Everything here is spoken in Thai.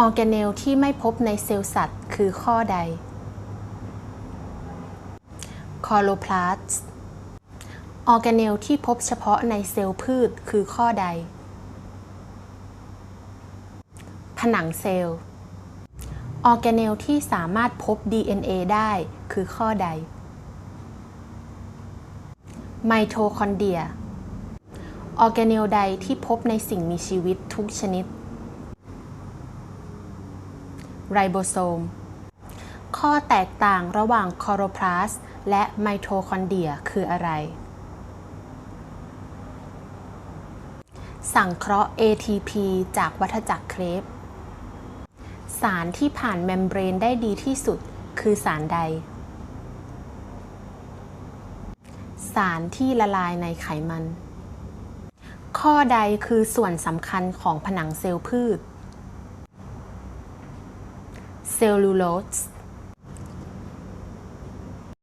ออร์แกเนลที่ไม่พบในเซลล์สัตว์ คือข้อใดคอโลพลาสออร์แกเนลที่พบเฉพาะในเซลล์พืชคือข้อใด ผนังเซลล์ ออร์แกเนลที่สามารถพบ DNA ได้คือข้อใด ไมโทคอนเดรีย ออร์แกเนลใดที่พบในสิ่งมีชีวิตทุกชนิด ไรโบโซม ข้อแตกต่างระหว่างคอโรพลาสต์และไมโทคอนเดรียคืออะไร สังเคราะห์ ATP จากวัฏจักรเครปสารที่ผ่านเมมเบรนได้ดีที่สุดคือสารใด สารที่ละลายในไขมัน ข้อใดคือส่วนสำคัญของผนังเซลล์พืช cellulose.